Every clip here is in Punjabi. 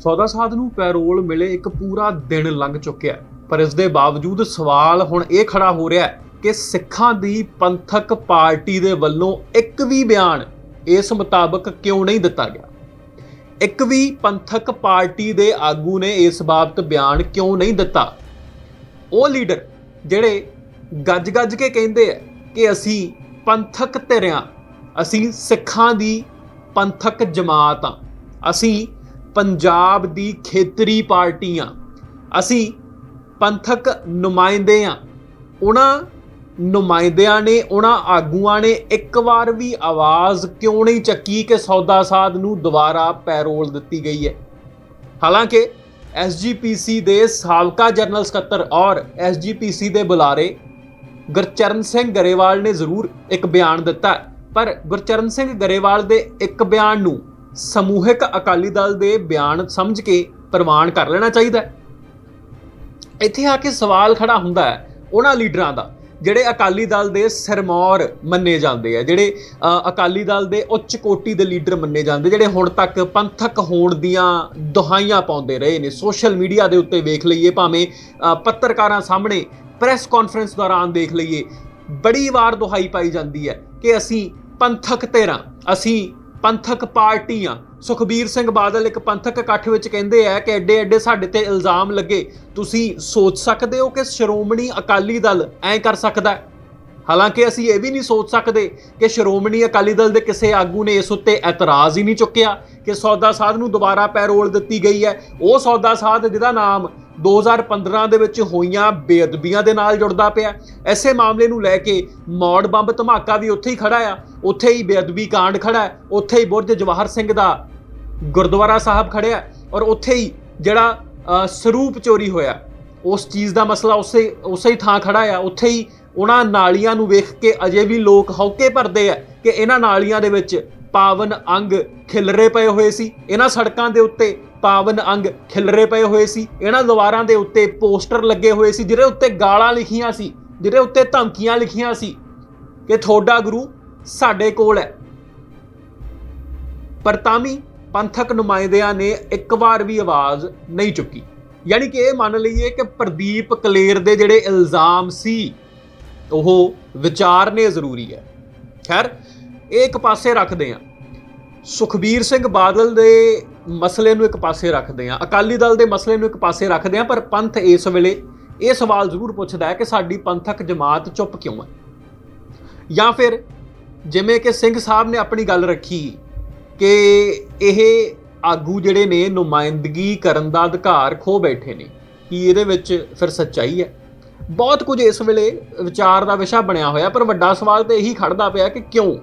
ਸੌਦਾ ਸਾਧ ਨੂੰ ਪੈਰੋਲ ਮਿਲੇ ਇੱਕ ਪੂਰਾ ਦਿਨ ਲੰਘ ਚੁੱਕਿਆ ਪਰ ਇਸ ਦੇ ਬਾਵਜੂਦ ਸਵਾਲ ਹੁਣ ਇਹ ਖੜਾ ਹੋ ਰਿਹਾ ਹੈ ਕਿ ਸਿੱਖਾਂ ਦੀ ਪੰਥਕ ਪਾਰਟੀ ਦੇ ਵੱਲੋਂ ਇੱਕ ਵੀ ਬਿਆਨ ਇਸ ਮੁਤਾਬਕ ਕਿਉਂ ਨਹੀਂ ਦਿੱਤਾ ਗਿਆ? ਇੱਕ ਵੀ ਪੰਥਕ ਪਾਰਟੀ ਦੇ ਆਗੂ ਨੇ ਇਸ ਬਾਬਤ ਬਿਆਨ ਕਿਉਂ ਨਹੀਂ ਦਿੱਤਾ? ਉਹ ਲੀਡਰ ਜਿਹੜੇ ਗੱਜ-ਗੱਜ ਕੇ ਕਹਿੰਦੇ ਆ ਕਿ ਅਸੀਂ ਪੰਥਕ ਧਿਰਿਆਂ ਅਸੀਂ ਸਿੱਖਾਂ ਦੀ ਪੰਥਕ ਜਮਾਤ ਆ, ਅਸੀਂ ਪੰਜਾਬ ਦੀ ਖੇਤਰੀ ਪਾਰਟੀ ਆ ਅਸੀਂ ਪੰਥਕ ਨੁਮਾਇੰਦੇ ਆ। ਉਹਨਾਂ ਨੁਮਾਇੰਦਿਆਂ ਨੇ, ਉਹਨਾਂ ਆਗੂਆਂ ਨੇ ਇੱਕ ਵਾਰ ਵੀ ਆਵਾਜ਼ ਕਿਉਂ ਨਹੀਂ ਚੱਕੀ ਕਿ ਸੌਦਾ ਸਾਧ ਨੂੰ ਦੁਬਾਰਾ ਪੈਰੋਲ ਦਿੱਤੀ ਗਈ ਹੈ? ਹਾਲਾਂਕਿ ਐਸਜੀਪੀਸੀ ਦੇ ਸਾਬਕਾ ਜਨਰਲ ਸਕੱਤਰ ਔਰ ਐਸਜੀਪੀਸੀ ਦੇ ਬੁਲਾਰੇ ਗੁਰਚਰਨ ਸਿੰਘ ਗਰੇਵਾਲ ਨੇ ਜ਼ਰੂਰ ਇੱਕ ਬਿਆਨ ਦਿੱਤਾ ਪਰ ਗੁਰਚਰਨ ਸਿੰਘ ਗਰੇਵਾਲ ਦੇ ਇੱਕ ਬਿਆਨ ਨੂੰ ਸਮੂਹਿਕ ਅਕਾਲੀ ਦਲ ਦੇ ਬਿਆਨ ਸਮਝ ਕੇ ਪ੍ਰਵਾਨ ਕਰ ਲੈਣਾ ਚਾਹੀਦਾ ਹੈ। ਇੱਥੇ ਆ ਕੇ ਸਵਾਲ ਖੜਾ ਹੁੰਦਾ ਹੈ ਉਹਨਾਂ ਲੀਡਰਾਂ ਦਾ, ਜਿਹੜੇ ਅਕਾਲੀ ਦਲ ਦੇ ਸਰਮੌਰ ਮੰਨੇ ਜਾਂਦੇ ਆ, ਜਿਹੜੇ ਅਕਾਲੀ ਦਲ ਦੇ ਉੱਚ ਕੋਟੀ ਦੇ ਲੀਡਰ ਮੰਨੇ ਜਾਂਦੇ, ਜਿਹੜੇ ਹੁਣ ਤੱਕ ਪੰਥਕ ਹੋਣ ਦੀਆਂ ਦੁਹਾਈਆਂ ਪਾਉਂਦੇ ਰਹੇ ਨੇ। ਸੋਸ਼ਲ ਮੀਡੀਆ ਦੇ ਉੱਤੇ ਵੇਖ ਲਈਏ ਭਾਵੇਂ ਪੱਤਰਕਾਰਾਂ ਸਾਹਮਣੇ ਪ੍ਰੈਸ ਕਾਨਫਰੰਸ ਦੌਰਾਨ ਦੇਖ ਲਈਏ, ਬੜੀ ਵਾਰ ਦੁਹਾਈ ਪਾਈ ਜਾਂਦੀ ਹੈ ਕਿ ਅਸੀਂ ਪੰਥਕ ਧਿਰਾਂ, ਅਸੀਂ ਪੰਥਕ ਪਾਰਟੀਆਂ। ਸੁਖਬੀਰ ਸਿੰਘ ਬਾਦਲ ਇੱਕ ਪੰਥਕ ਇਕੱਠ ਵਿੱਚ ਕਹਿੰਦੇ ਆ ਕਿ ਐਡੇ ਐਡੇ ਸਾਡੇ ਤੇ ਇਲਜ਼ਾਮ ਲੱਗੇ। ਤੁਸੀਂ ਸੋਚ ਸਕਦੇ ਹੋ ਕਿ ਸ਼੍ਰੋਮਣੀ ਅਕਾਲੀ ਦਲ ਐਂ ਕਰ ਸਕਦਾ ਹੈ? ਹਾਲਾਂਕਿ ਅਸੀਂ ਇਹ ਵੀ ਨਹੀਂ ਸੋਚ ਸਕਦੇ ਕਿ ਸ਼੍ਰੋਮਣੀ ਅਕਾਲੀ ਦਲ ਦੇ ਕਿਸੇ ਆਗੂ ਨੇ ਇਸ ਉੱਤੇ ਐਤਰਾਜ਼ ਹੀ ਨਹੀਂ ਚੁੱਕਿਆ ਕਿ ਸੌਦਾ ਸਾਧ ਨੂੰ ਦੁਬਾਰਾ ਪੈਰੋਲ ਦਿੱਤੀ ਗਈ ਹੈ। ਉਹ ਸੌਦਾ ਸਾਧ ਜਿਹਦਾ ਨਾਮ 2015 ਦੇ ਵਿੱਚ ਹੋਈਆਂ ਬੇਅਦਬੀਆਂ ਦੇ ਨਾਲ ਜੁੜਦਾ ਪਿਆ। ਐਸੇ ਮਾਮਲੇ ਨੂੰ ਲੈ ਕੇ ਮੌੜ ਬੰਬ ਧਮਾਕਾ ਵੀ ਉੱਥੇ ਹੀ ਖੜਾ ਆ। ਉੱਥੇ ਹੀ ਬੇਅਦਬੀ ਕਾਂਡ ਖੜਾ ਹੈ। ਉੱਥੇ ਹੀ ਬੁਰਜ ਜਵਾਹਰ ਸਿੰਘ ਦਾ ਗੁਰਦੁਆਰਾ ਸਾਹਿਬ ਖੜਿਆ ਔਰ ਉੱਥੇ ਹੀ ਜਿਹੜਾ ਸਰੂਪ ਚੋਰੀ ਹੋਇਆ। ਉਸ ਚੀਜ਼ ਦਾ ਮਸਲਾ ਉਸੇ ਉਸੇ ਹੀ ਥਾਂ ਖੜਾ ਆ। ਉੱਥੇ ਹੀ ਉਹਨਾਂ ਨਾਲੀਆਂ ਨੂੰ ਵੇਖ ਕੇ ਅਜੇ ਵੀ ਲੋਕ ਹੌਕੇ ਭਰਦੇ ਆ ਕਿ ਇਹਨਾਂ ਨਾਲੀਆਂ ਦੇ ਵਿੱਚ ਪਾਵਨ ਅੰਗ ਖਿਲਰੇ ਪਏ ਹੋਏ ਸੀ। ਇਹਨਾਂ ਸੜਕਾਂ ਦੇ ਉੱਤੇ ਪਾਵਨ ਅੰਗ ਖਿਲਰੇ ਪਏ ਹੋਏ ਸੀ। ਇਹਨਾਂ ਦੀਵਾਰਾਂ ਦੇ ਉੱਤੇ ਪੋਸਟਰ ਲੱਗੇ ਹੋਏ ਸੀ, ਜਿਹਦੇ ਉੱਤੇ ਗਾਲਾਂ ਲਿਖੀਆਂ ਸੀ, ਜਿਹਦੇ ਉੱਤੇ ਧਮਕੀਆਂ ਲਿਖੀਆਂ ਸੀ ਕਿ ਤੁਹਾਡਾ ਗੁਰੂ ਸਾਡੇ ਕੋਲ ਹੈ। ਪਰ ਤਾਂ ਵੀ ਪੰਥਕ ਨੁਮਾਇੰਦਿਆਂ ਨੇ ਇੱਕ ਵਾਰ ਵੀ ਆਵਾਜ਼ ਨਹੀਂ ਚੁੱਕੀ। ਯਾਨੀ ਕਿ ਇਹ ਮੰਨ ਲਈਏ ਕਿ ਪ੍ਰਦੀਪ ਕਲੇਰ ਦੇ ਜਿਹੜੇ ਇਲਜ਼ਾਮ ਸੀ, ਉਹ ਵਿਚਾਰ ਨੇ ਜ਼ਰੂਰੀ ਹੈ। ਖੈਰ, ਇਹ ਇੱਕ ਪਾਸੇ ਰੱਖਦੇ ਆ ਸੁਖਬੀਰ ਸਿੰਘ ਬਾਦਲ ਦੇ ਮਸਲੇ ਨੂੰ ਇੱਕ ਪਾਸੇ ਰੱਖਦੇ ਆ ਅਕਾਲੀ ਦਲ ਦੇ ਮਸਲੇ ਨੂੰ ਇੱਕ ਪਾਸੇ ਰੱਖਦੇ ਆ ਪਰ ਪੰਥ ਇਸ ਵੇਲੇ ਇਹ ਸਵਾਲ ਜ਼ਰੂਰ ਪੁੱਛਦਾ ਹੈ ਕਿ ਸਾਡੀ ਪੰਥਕ ਜਮਾਤ ਚੁੱਪ ਕਿਉਂ ਹੈ? ਜਾਂ ਫਿਰ ਜਿਵੇਂ ਕਿ ਸਿੰਘ ਸਾਹਿਬ ਨੇ ਆਪਣੀ ਗੱਲ ਰੱਖੀ ਕਿ ਇਹ ਆਗੂ ਜਿਹੜੇ ਨੇ ਨੁਮਾਇੰਦਗੀ ਕਰਨ ਦਾ ਅਧਿਕਾਰ ਖੋ ਬੈਠੇ ਨੇ, ਕੀ ਇਹਦੇ ਵਿੱਚ ਫਿਰ ਸੱਚਾਈ ਹੈ? ਬਹੁਤ ਕੁਝ ਇਸ ਵੇਲੇ ਵਿਚਾਰ ਦਾ ਵਿਸ਼ਾ ਬਣਿਆ ਹੋਇਆ, ਪਰ ਵੱਡਾ ਸਵਾਲ ਤੇ ਇਹੀ ਖੜਦਾ ਪਿਆ ਕਿ ਕਿਉਂ?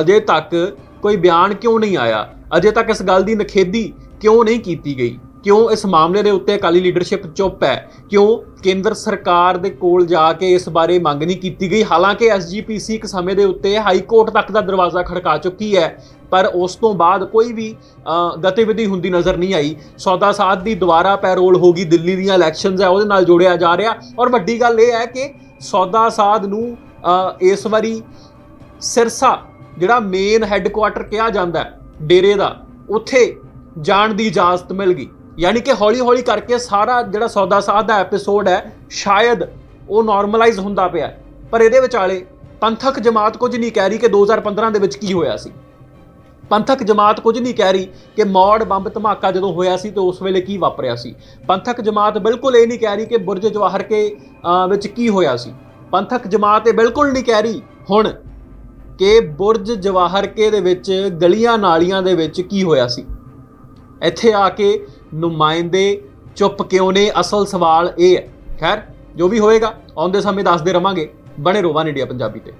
ਅਜੇ ਤੱਕ ਕੋਈ ਬਿਆਨ ਕਿਉਂ ਨਹੀਂ ਆਇਆ? ਅਜੇ ਤੱਕ ਇਸ ਗੱਲ ਦੀ ਨਖੇਦੀ ਕਿਉਂ ਨਹੀਂ ਕੀਤੀ ਗਈ? ਕਿਉਂ ਇਸ ਮਾਮਲੇ ਦੇ ਉੱਤੇ ਅਕਾਲੀ ਲੀਡਰਸ਼ਿਪ ਚੁੱਪ ਹੈ? ਕਿਉਂ ਕੇਂਦਰ ਸਰਕਾਰ ਦੇ ਕੋਲ ਜਾ ਕੇ ਇਸ ਬਾਰੇ ਮੰਗ ਨਹੀਂ ਕੀਤੀ ਗਈ? ਹਾਲਾਂਕਿ ਐਸਜੀਪੀਸੀ ਇੱਕ ਸਮੇਂ ਦੇ ਉੱਤੇ ਹਾਈ ਕੋਰਟ ਤੱਕ ਦਾ ਦਰਵਾਜ਼ਾ ਖੜਕਾ ਚੁੱਕੀ ਹੈ, ਪਰ ਉਸ ਤੋਂ ਬਾਅਦ ਕੋਈ ਵੀ ਗਤੀਵਿਧੀ ਹੁੰਦੀ ਨਜ਼ਰ ਨਹੀਂ ਆਈ। ਸੌਦਾ ਸਾਧ ਦੀ ਦੁਬਾਰਾ ਪੈਰੋਲ ਹੋ ਗਈ, ਦਿੱਲੀ ਦੀਆਂ ਇਲੈਕਸ਼ਨਸ ਹੈ, ਉਹਦੇ ਨਾਲ ਜੋੜਿਆ ਜਾ ਰਿਹਾ। ਔਰ ਵੱਡੀ ਗੱਲ ਇਹ ਹੈ ਕਿ ਸੌਦਾ ਸਾਧ ਨੂੰ ਇਸ ਵਾਰੀ ਸਿਰਸਾ ਜਿਹੜਾ ਮੇਨ ਹੈੱਡਕੁਆਟਰ ਕਿਹਾ ਜਾਂਦਾ ਡੇਰੇ ਦਾ, ਉੱਥੇ ਜਾਣ ਦੀ ਇਜਾਜ਼ਤ ਮਿਲ ਗਈ। ਯਾਨੀ ਕਿ ਹੌਲੀ-ਹੌਲੀ ਕਰਕੇ ਸਾਰਾ ਜਿਹੜਾ ਸੌਦਾ ਸਾਧ ਦਾ ਐਪੀਸੋਡ ਹੈ, ਸ਼ਾਇਦ ਉਹ ਨਾਰਮਲਾਈਜ਼ ਹੁੰਦਾ ਪਿਆ ਪਰ ਇਹਦੇ ਵਿਚਾਲੇ ਪੰਥਕ ਜਮਾਤ ਕੁਝ ਨਹੀਂ ਕਹਿ ਰਹੀ ਕਿ 2015 ਦੇ ਵਿੱਚ ਕੀ ਹੋਇਆ ਸੀ। ਪੰਥਕ ਜਮਾਤ ਕੁਝ ਨਹੀਂ ਕਹਿ ਰਹੀ ਕਿ ਮੌੜ ਬੰਬ ਧਮਾਕਾ ਜਦੋਂ ਹੋਇਆ ਸੀ ਤੇ ਉਸ ਵੇਲੇ ਕੀ ਵਾਪਰਿਆ ਸੀ। ਪੰਥਕ ਜਮਾਤ ਬਿਲਕੁਲ ਇਹ ਨਹੀਂ ਕਹਿ ਰਹੀ ਕਿ ਬੁਰਜ ਜਵਾਹਰ ਕੇ ਵਿੱਚ ਕੀ ਹੋਇਆ ਸੀ। ਪੰਥਕ ਜਮਾਤ ਇਹ ਬਿਲਕੁਲ ਨਹੀਂ ਕਹਿ ਰਹੀ, ਹੁਣ ਕਿ ਬੁਰਜ ਜਵਾਹਰਕੇ ਦੇ ਵਿੱਚ, ਗਲੀਆਂ ਨਾਲੀਆਂ ਦੇ ਵਿੱਚ ਕੀ ਹੋਇਆ ਸੀ? ਇੱਥੇ ਆ ਕੇ ਨੁਮਾਇੰਦੇ ਚੁੱਪ ਕਿਉਂ ਨੇ? ਅਸਲ ਸਵਾਲ ਇਹ ਹੈ। ਖੈਰ, ਜੋ ਵੀ ਹੋਏਗਾ, ਆਉਂਦੇ ਸਮੇਂ ਦੱਸਦੇ ਰਵਾਂਗੇ। ਬਣੇ ਰੋਵਾਨ ਇੰਡੀਆ ਪੰਜਾਬੀ ਤੇ।